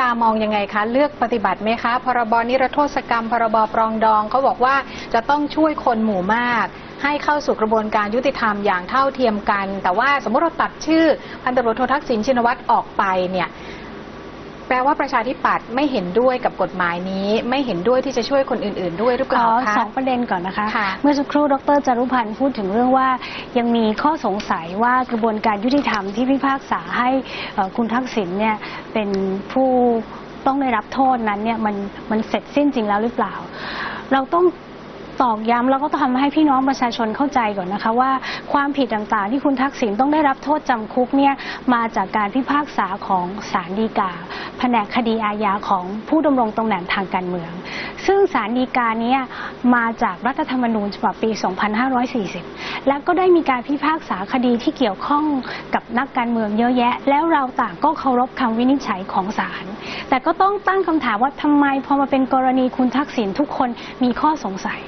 ดามองยังไงคะ เลือกปฏิบัติไหมคะ พรบนิรโทษกรรม พรบปรองดองเขาบอกว่าจะต้องช่วยคนหมู่มาก ให้เข้าสู่กระบวนการยุติธรรมอย่างเท่าเทียมกัน แต่ว่าสมมติเราตัดชื่อพันตำรวจโททักษิณชินวัตรออกไปเนี่ย แปลว่าประชาธิปัตย์ไม่เห็นด้วยกับกฎหมายนี้ ไม่เห็นด้วยที่จะช่วยคนอื่น ๆ ด้วยหรือเปขล่าอคะสองประเด็นก่อนนะคะค่ะเมื่อสักครู่ดรจารุพันธ์พูดถึงเรื่องว่ายังมีข้อสงสัยว่ากระบวนการยุติธรรมที่พิพากษาให้เอ่อคุณทักษิณเนี่ยเป็นผู้ต้องได้รับโทษนั้นเนี่ยมันมันเสร็จสิ้นจริงแล้วหรือเปล่า เราต้อง ตอกย้ำแล้วก็ต้องทำให้พี่น้องประชาชนเข้าใจก่อนนะคะว่าความผิดต่างๆ ที่คุณทักษิณต้องได้รับโทษจำคุกเนี่ยมาจากการพิพากษาของศาลฎีกา แผนกคดีอาญาของผู้ดำรงตำแหน่งทางการเมือง ซึ่งศาลฎีกาเนี้ มาจากรัฐธรรมนูญฉบับปี 2540 และก็ได้มีการพิพากษาคดีที่เกี่ยวข้องกับนักการเมืองเยอะแยะ แล้วเราต่างก็เคารพคำวินิจฉัยของศาลแต่ก็ต้องตั้งคำถามว่าทำไมพอมาเป็นกรณีคุณทักษิณทุกคนมีข้อสงสัย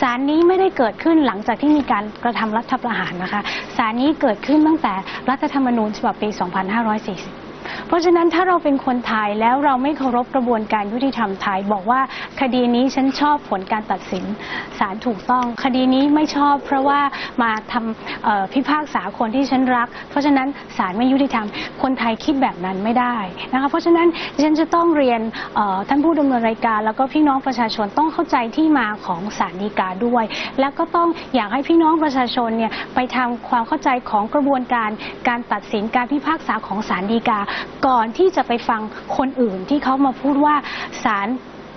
ศาลนี้ไม่ได้เกิดขึ้นหลังจากที่มีการกระทำรัฐประหารนะคะศาลนี้เกิดขึ้นตั้งแต่รัฐธรรมนูญฉบับปี 2540 เพราะฉะนั้นถ้าเราเป็นคนไทยแล้วเราไม่เคารพกระบวนการยุติธรรมไทย บอกว่าคดีนี้ฉันชอบผลการตัดสินศาลถูกต้อง คดีนี้ไม่ชอบ เพราะว่ามาทำพิพากษาคนที่ฉันรัก เพราะฉะนั้นศาลไม่ยุติธรรม คนไทยคิดแบบนั้นไม่ได้นะคะเพราะฉะนั้นฉันจะต้องเรียนท่านผู้ดำเนินรายการ แล้วก็พี่น้องประชาชนต้องเข้าใจที่มาของศาลฎีกาด้วย แล้วก็ต้องอยากให้พี่น้องประชาชนเนี่ยไปทำความเข้าใจของกระบวนการการตัดสินการพิพากษาของศาลฎีกาก่อนที่จะไปฟังคนอื่นที่เขามาพูดว่าศาล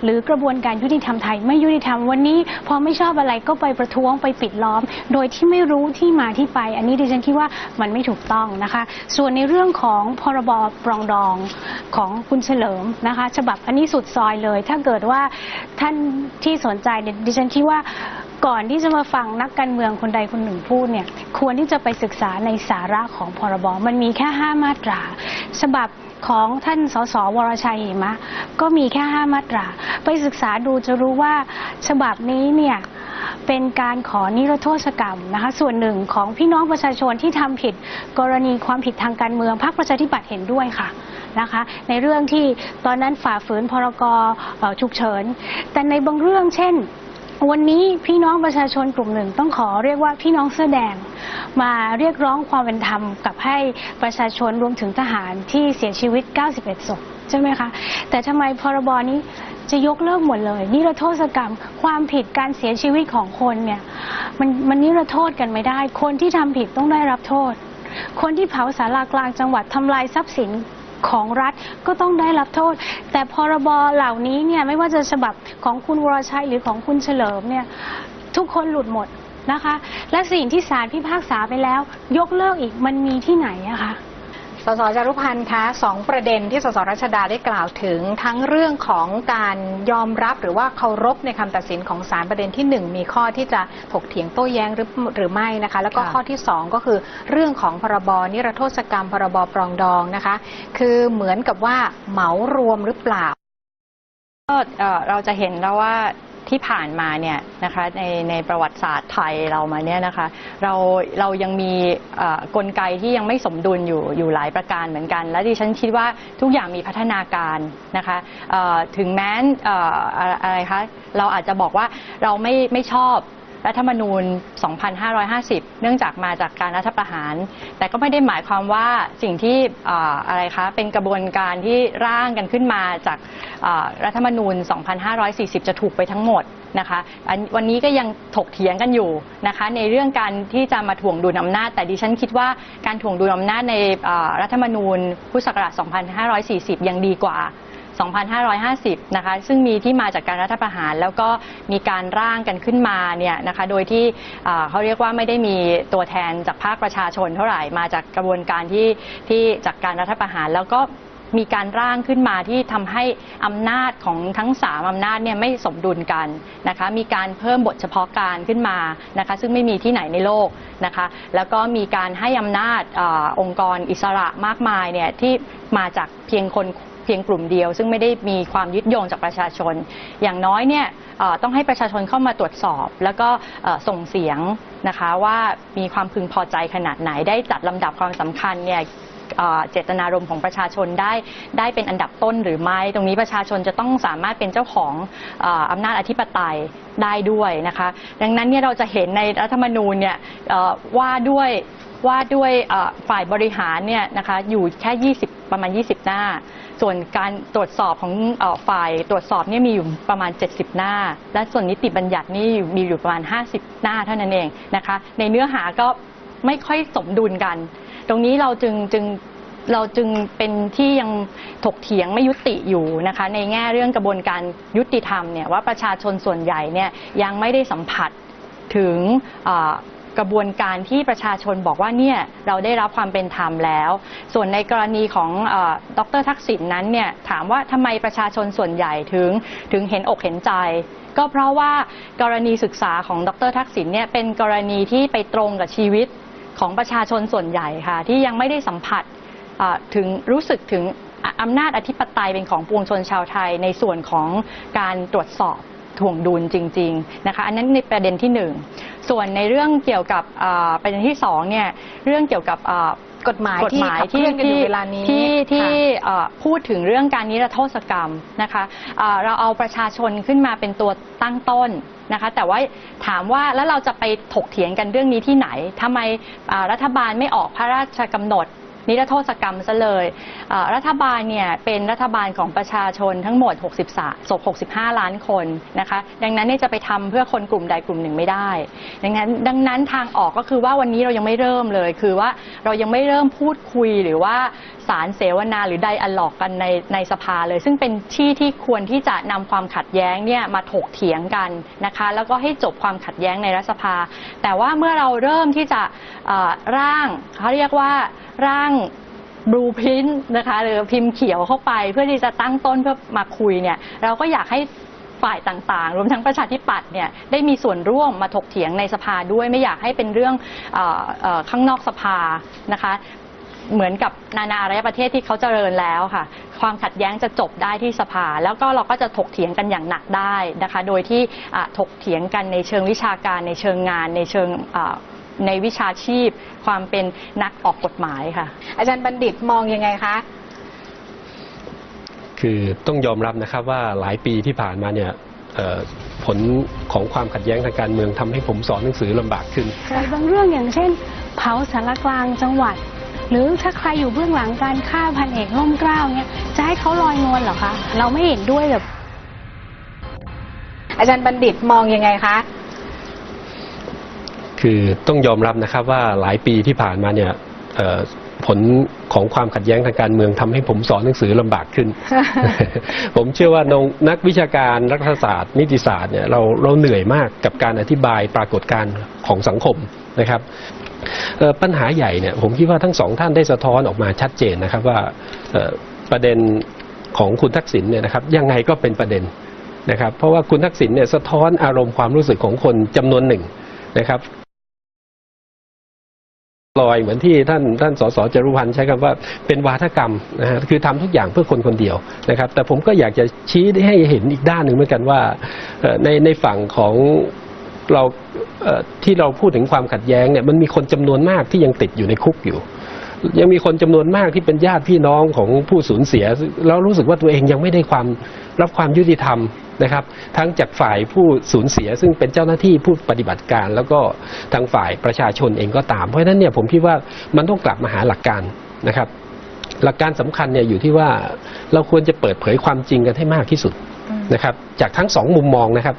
หรือกระบวนการยุติธรรมไทยไม่ยุติธรรมวันนี้พอไม่ชอบอะไรก็ไปประท้วงไปปิดล้อม โดยที่ไม่รู้ที่มาที่ไป อันนี้ดิฉันคิดว่ามันไม่ถูกต้องนะคะ ส่วนในเรื่องของพรบปรองดองของคุณเฉลิมนะคะ ฉบับอันนี้สุดซอยเลย ถ้าเกิดว่าท่านที่สนใจเนี่ยดิฉันคิดว่า ก่อนที่จะมาฟังนักการเมืองคนใดคนหนึ่งพูดเนี่ยควรที่จะไปศึกษาในสาระของพรบมันมีแค่ 5 มาตรา ฉบับของท่านสสวรชัยเหมะ ก็มีแค่ 5 มาตรา ไปศึกษาดูจะรู้ว่าฉบับนี้เนี่ยเป็นการขอนิรโทษกรรมนะคะส่วนหนึ่งของพี่น้องประชาชนที่ทำผิดกรณีความผิดทางการเมืองพรรคประชาธิปัตย์เห็นด้วยค่ะนะคะในเรื่องที่ตอนนั้นฝ่าฝืนพรกฉุกเฉิน แต่ในบางเรื่องเช่น วันนี้พี่น้องประชาชนกลุ่มหนึ่งต้องขอเรียกว่าพี่น้องเสื้อแดงมาเรียกร้องความเป็นธรรมกับให้ประชาชนรวมถึงทหารที่เสียชีวิต 91 ศพใช่ไหมคะ แต่ทำไมพรบนี้จะยกเลิกหมดเลยนิรโทษกรรม ความผิดการเสียชีวิตของคนเนี่ยมันมันนิรโทษกันไม่ได้ คนที่ทำผิดต้องได้รับโทษ คนที่เผาสารากลางจังหวัดทำลายทรัพย์สิน ของรัฐก็ต้องได้รับโทษ แต่พรบเหล่านี้เนี่ยไม่ว่าจะฉบับของคุณวรชัยหรือของคุณเฉลิมเนี่ยทุกคนหลุดหมดนะคะ และสิ่งที่ศาลพิพากษาไปแล้ว ยกเลิกอีกมันมีที่ไหนอะคะ สสจารุพันธ์คะสองประเด็นที่สสรัชดาได้กล่าวถึง ทั้งเรื่องของการยอมรับหรือว่าเคารพในคำตัดสินของศาลประเด็นที่หนึ่งมีข้อที่จะถกเถียงโต้แย้งหรือหรือไม่นะคะ แล้วก็ข้อที่สองก็คือเรื่องของพรบนิรโทษกรรม พรบปรองดองนะคะ คือเหมือนกับว่าเหมารวมหรือเปล่า ก็เราจะเห็นแล้วว่า ที่ผ่านมาเนี่ยนะคะในในประวัติศาสตร์ไทยเรามาเนี่ยนะคะเราเรายังมีกลไกที่ยังไม่สมดุลอยู่อยู่หลายประการเหมือนกัน และดิฉันคิดว่าทุกอย่างมีพัฒนาการนะคะถึงแม้นอออะไรคะเราอาจจะบอกว่าเราไม่ไม่ชอบ รัฐธรรมนูญ 2550 เนื่องจากมาจากการรัฐประหาร แต่ก็ไม่ได้หมายความว่าสิ่งที่อะไรคะ เป็นกระบวนการที่ร่างกันขึ้นมาจากรัฐธรรมนูญ 2540 จะถูกไปทั้งหมดนะคะ วันนี้ก็ยังถกเถียงกันอยู่นะคะ ในเรื่องการที่จะมาถ่วงดุลอำนาจ แต่ดิฉันคิดว่าการถ่วงดุลอำนาจในรัฐธรรมนูญพุทธศักราช 2540 ยังดีกว่า 2550 นะคะ ซึ่งมีที่มาจากการรัฐประหาร แล้วก็มีการร่างกันขึ้นมาเนี่ยนะคะ โดยที่เขาเรียกว่าไม่ได้มีตัวแทนจากภาคประชาชนเท่าไหร่ มาจากกระบวนการที่ที่จากการรัฐประหาร แล้วก็มีการร่างขึ้นมาที่ทำให้อำนาจของทั้ง3อำนาจเนี่ยไม่สมดุลกันนะคะ มีการเพิ่มบทเฉพาะการขึ้นมานะคะ ซึ่งไม่มีที่ไหนในโลกนะคะ แล้วก็มีการให้อำนาจอองค์กรอิสระมากมายเนี่ยที่มาจากเพียงคนเพียงกลุ่มเดียว ซึ่งไม่ได้มีความยึดโยงจากประชาชน อย่างน้อยเนี่ยต้องให้ประชาชนเข้ามาตรวจสอบ แล้วก็ส่งเสียงนะคะว่ามีความพึงพอใจขนาดไหนได้จัดลำดับความสำคัญเนี่ยเจตนารมณ์ของประชาชนได้ได้เป็นอันดับต้นหรือไม่ ตรงนี้ประชาชนจะต้องสามารถเป็นเจ้าของอำนาจอธิปไตยได้ด้วยนะคะ ดังนั้นเนี่ยเราจะเห็นในรัฐธรรมนูญเนี่ยว่าด้วยว่าด้วยฝ่ายบริหารเนี่ยนะคะอยู่แค่ 20 ประมาณ 20 หน้า ส่วนการตรวจสอบของฝ่ายตรวจสอบเนี่ยมีอยู่ประมาณ 70 หน้า และส่วนนิติบัญญัตินี่มีอยู่ประมาณ 50 หน้าเท่านั้นเองนะคะ ในเนื้อหาก็ไม่ค่อยสมดุลกัน ตรงนี้เราจึงจึงเราจึงเป็นที่ยังถกเถียงไม่ยุติอยู่นะคะ ในแง่เรื่องกระบวนการยุติธรรมเนี่ยว่าประชาชนส่วนใหญ่เนี่ยยังไม่ได้สัมผัสถึง กระบวนการที่ประชาชนบอกว่าเนี่ยเราได้รับความเป็นธรรมแล้ว ส่วนในกรณีของเออดรทักษิณนั้นเนี่ยถามว่าทำไมประชาชนส่วนใหญ่ถึงถึงเห็นอกเห็นใจ ก็เพราะว่ากรณีศึกษาของดรทักษิณเนี่ยเป็นกรณีที่ไปตรงกับชีวิตของประชาชนส่วนใหญ่ค่ะ ที่ยังไม่ได้สัมผัสถึงรู้สึกถึงอำนาจอธิปไตยเป็นของปวงชนชาวไทยในส่วนของการตรวจสอบ ถ่วงดุลจริง ๆนะคะ อันนั้นในประเด็นที่หนึ่งส่วนในเรื่องเกี่ยวกับอ่าประเด็นที่สองเนี่ยเรื่องเกี่ยวกับอ่ากฎหมายกฎหมายที่ที่ขับเคลื่อนกันอยู่ที่เวลานี้ที่ที่ค่ะ เอ่อพูดถึงเรื่องการนิรโทษกรรมนะคะอ่าเราเอาประชาชนขึ้นมาเป็นตัวตั้งต้นนะคะ แต่ว่าถามว่าแล้วเราจะไปถกเถียงกันเรื่องนี้ที่ไหนทำไมอ่ารัฐบาลไม่ออกพระราชกำหนด นิรโทษกรรมซะเลยรัฐบาลเนี่ยเป็นรัฐบาลของประชาชนทั้งหมด 63ศพ65 ล้านคนนะคะ ดังนั้นเนี่ยจะไปทำเพื่อคนกลุ่มใดกลุ่มหนึ่งไม่ได้ ดังนั้นดังนั้นทางออกก็คือว่าวันนี้เรายังไม่เริ่มเลย คือว่าเรายังไม่เริ่มพูดคุยหรือว่าสารเสวนาหรือไดอะล็อกกันในในสภาเลย ซึ่งเป็นที่ที่ควรที่จะนำความขัดแย้งเนี่ยมาถกเถียงกันนะคะ แล้วก็ให้จบความขัดแย้งในรัฐสภา แต่ว่าเมื่อเราเริ่มที่จะร่างเขาเรียกว่าร่างบลูพินนะคะหรือพิมพ์เขียวเข้าไป เพื่อที่จะตั้งต้นเพื่อมาคุยเนี่ยเราก็อยากให้ฝ่ายต่างๆ รวมทั้งประชาธิปัตย์เนี่ยได้มีส่วนร่วมมาถกเถียงในสภาด้วยไม่อยากให้เป็นเรื่องออข้างนอกสภานะคะเหมือนกับนานาอารยประเทศที่เขาเจริญแล้วค่ะ ความขัดแย้งจะจบได้ที่สภา แล้วก็เราก็จะถกเถียงกันอย่างหนักได้นะคะ โดยที่ถกเถียงกันในเชิงวิชาการในเชิงงานในเชิง ในวิชาชีพ ความเป็นนักออกกฎหมายค่ะ อาจารย์บัณฑิตมองยังไงคะคือต้องยอมรับนะครับว่าหลายปีที่ผ่านมาเนี่ยเอ่อผลของความขัดแย้งทางการเมืองทำให้ผมสอนหนังสือลำบากขึ้นในบางเรื่องอย่างเช่น เผาสารกลางจังหวัด หรือถ้าใครอยู่เบื้องหลังการฆ่าพันเอกร่มเกล้าเนี่ยจะให้เขาลอยนวลเหรอคะ เราไม่เห็นด้วยแบบ อาจารย์บัณฑิตมองยังไงคะ คือต้องยอมรับนะครับว่าหลายปีที่ผ่านมาเนี่ยเอ่อผลของความขัดแย้งทางการเมืองทำให้ผมสอนหนังสือลำบากขึ้น ผมเชื่อว่าน้องนักวิชาการรัฐศาสตร์ นิติศาสตร์เนี่ยเราเราเหนื่อยมากกับการอธิบายปรากฏการณ์ของสังคมนะครับเอ่อปัญหาใหญ่เนี่ยผมคิดว่าทั้งสองท่านได้สะท้อนออกมาชัดเจนนะครับว่าเอ่อประเด็นของคุณทักษิณเนี่ยนะครับยังไงก็เป็นประเด็นนะครับเพราะว่าคุณทักษิณเนี่ยสะท้อนอารมณ์ความรู้สึกของคนจำนวนหนึ่งนะครับ ลอยเหมือนที่ท่านท่านสสจรุพันธ์ใช้คำว่าเป็นวาทกรรมนะฮะคือทำทุกอย่างเพื่อคนคนเดียวนะครับ แต่ผมก็อยากจะชี้ให้เห็นอีกด้านหนึ่งเหมือนกันว่าในในฝั่งของเราที่เราพูดถึงความขัดแย้งเนี่ยมันมีคนจำนวนมากที่ยังติดอยู่ในคุกอยู่ ยังมีคนจำนวนมากที่เป็นญาติพี่น้องของผู้สูญเสีย แล้วรู้สึกว่าตัวเองยังไม่ได้ความรับความยุติธรรม นะครับ ทั้งจากฝ่ายผู้สูญเสีย ซึ่งเป็นเจ้าหน้าที่ผู้ปฏิบัติการ แล้วก็ทางฝ่ายประชาชนเองก็ตาม เพราะฉะนั้นเนี่ยผมคิดว่ามันต้องกลับมาหาหลักการนะครับ หลักการสำคัญเนี่ยอยู่ที่ว่าเราควรจะเปิดเผยความจริงกันให้มากที่สุดนะครับ จากทั้งสองมุมมองนะครับ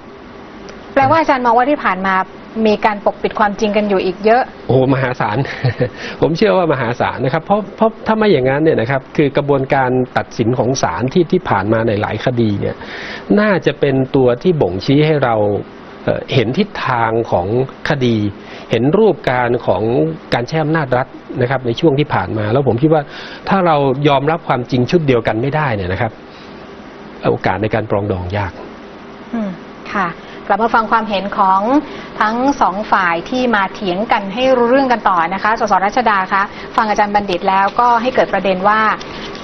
แปลว่าอาจารย์มองว่าที่ผ่านมา มีการปกปิดความจริงกันอยู่อีกเยอะ โอ้มหาศาล ผมเชื่อว่ามหาศาลนะครับ เพราะเพราะถ้าไม่อย่างนั้นเนี่ยนะครับคือกระบวนการตัดสินของศาลที่ที่ผ่านมาในหลายคดีเนี่ยน่าจะเป็นตัวที่บ่งชี้ให้เราเอ่อเห็นทิศทางของคดี เห็นรูปการของการใช้อำนาจรัฐนะครับในช่วงที่ผ่านมา แล้วผมคิดว่าถ้าเรายอมรับความจริงชุดเดียวกันไม่ได้เนี่ยนะครับ โอกาสในการปรองดองยาก อืม ค่ะก ลับมาฟังความเห็นของทั้งสองฝ่ายที่มาเถียงกันให้รู้เรื่องกันต่อนะคะ สสรัชดาคะ ฟังอาจารย์บัณฑิตแล้วก็ให้เกิดประเด็นว่า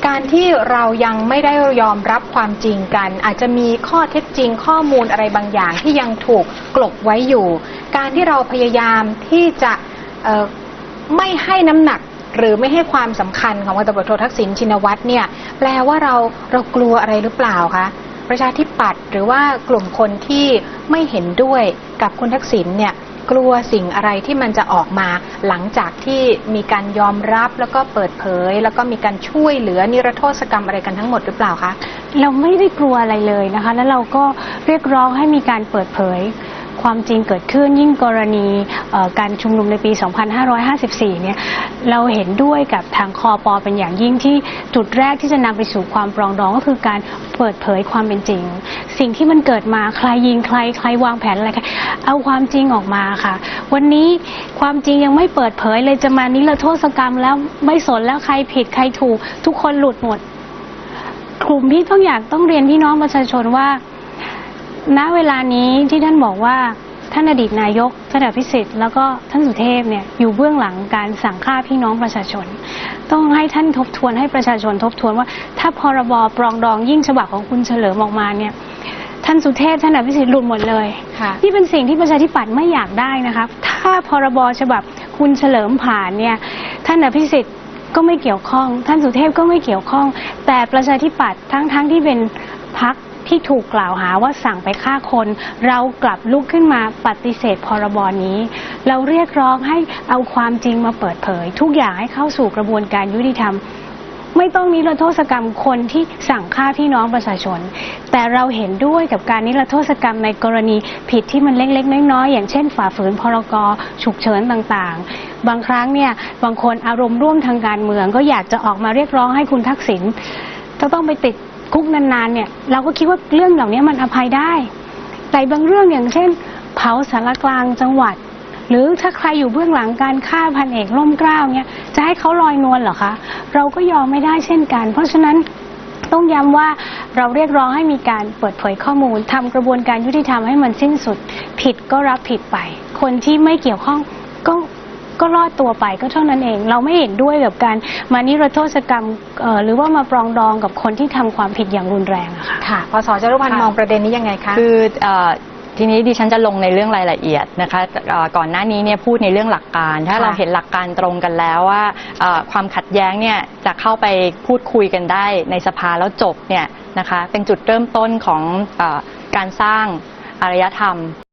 การที่เรายังไม่ได้ยอมรับความจริงกัน อาจจะมีข้อเท็จจริงข้อมูลอะไรบางอย่างที่ยังถูกกลบไว้อยู่ การที่เราพยายามที่จะไม่ให้น้ำหนักหรือไม่ให้ความสำคัญของพลตำรวจโททักษิณชินวัตรเนี่ย แปลว่าเราเรากลัวอะไรหรือเปล่าคะ ประชาธิปัตย์หรือว่ากลุ่มคนที่ไม่เห็นด้วยกับคุณทักษิณเนี่ยกลัวสิ่งอะไรที่มันจะออกมา หลังจากที่มีการยอมรับแล้วก็เปิดเผย แล้วก็มีการช่วยเหลือนิรโทษกรรมอะไรกันทั้งหมดหรือเปล่าคะเราไม่ได้กลัวอะไรเลยนะคะ แล้วเราก็เรียกร้องให้มีการเปิดเผย ความจริงเกิดขึ้นยิ่งกรณีการชุมนุมในปี 2554 เนี่ยเราเห็นด้วยกับทางคอปอเป็นอย่างยิ่งที่จุดแรกที่จะนำไปสู่ความปรองดองก็คือการเปิดเผยความเป็นจริง สิ่งที่มันเกิดมาใครยิงใครใครวางแผนอะไรใครเอาความจริงออกมาค่ะ วันนี้ความจริงยังไม่เปิดเผยเลยจะมานิราโทษกรรมแล้วไม่สนแล้วใครผิดใครถูก ทุกคนหลุดหมดกลุ่มที่ต้องอยากต้องเรียนพี่น้องประชาชนว่า ณเวลานี้ที่ท่านบอกว่าท่านอดีตนายกท่านอภิสิทธิ์แล้วก็ท่านสุเทพเนี่ยอยู่เบื้องหลังการสั่งฆ่าพี่น้องประชาชน ต้องให้ท่านทบทวนให้ประชาชนทบทวนว่า ถ้าพรบปรองดองยิ่งฉบับของคุณเฉลิมออกมาเนี่ยท่านสุเทพท่านอภิสิทธิ์หลุดหมดเลยค่ะนี่เป็นสิ่งที่ประชาธิปัตย์ไม่อยากได้นะคะถ้าพรบฉบับคุณเฉลิมผ่านเนี่ยท่านอภิสิทธิ์ก็ไม่เกี่ยวข้อง ท่านสุเทพก็ไม่เกี่ยวข้อง แต่ประชาธิปัตย์ทั้งทั้งที่เป็นพัก ที่ถูกกล่าวหาว่าสั่งไปฆ่าคน เรากลับลุกขึ้นมาปฏิเสธพรบนี้ เราเรียกร้องให้เอาความจริงมาเปิดเผย ทุกอย่างให้เข้าสู่กระบวนการยุติธรรมไม่ต้องนิรโทษกรรมคนที่สั่งฆ่าพี่น้องประชาชน แต่เราเห็นด้วยกับการนิรโทษกรรมในกรณีผิดที่มันเล็กๆ น้อยๆ อย่างเช่น ฝ่าฝืนพรกฉุกเฉินต่างๆ บางครั้งเนี่ยบางคนอารมณ์ร่วมทางการเมือง ก็อยากจะออกมาเรียกร้องให้คุณทักษิณจะต้องไปติด คุกนานๆเนี่ยเราก็คิดว่าเรื่องเหล่านี้มันอภัยได้ แต่บางเรื่องอย่างเช่น เผาสารกลางจังหวัด หรือถ้าใครอยู่เบื้องหลังการฆ่าพันเอกร่มเกล้าเนี่ยจะให้เขาลอยนวลเหรอคะเราก็ยอมไม่ได้เช่นกัน เพราะฉะนั้นต้องย้ำว่าเราเรียกร้องให้มีการเปิดเผยข้อมูลทำกระบวนการยุติธรรมให้มันสิ้นสุด ผิดก็รับผิดไป คนที่ไม่เกี่ยวข้องก็ ก็รอดตัวไปก็เท่านั้นเอง เราไม่เห็นด้วยกับการมานิรโทษกรรมเอ่อหรือว่ามาปรองดองกับคนที่ทำความผิดอย่างรุนแรงอะค่ะ ค่ะพศจรุพันธ์ค่ะ มองประเด็นนี้ยังไงคะ คือเอ่อทีนี้ดิฉันจะลงในเรื่องรายละเอียดนะคะเอ่อก่อนหน้านี้เนี่ยพูดในเรื่องหลักการ ถ้าค่ะเราเห็นหลักการตรงกันแล้วว่าเอ่อความขัดแย้งเนี่ยจะเข้าไปพูดคุยกันได้ในสภาแล้วจบเนี่ยนะคะเป็นจุดเริ่มต้นของเออการสร้างอารยธรรม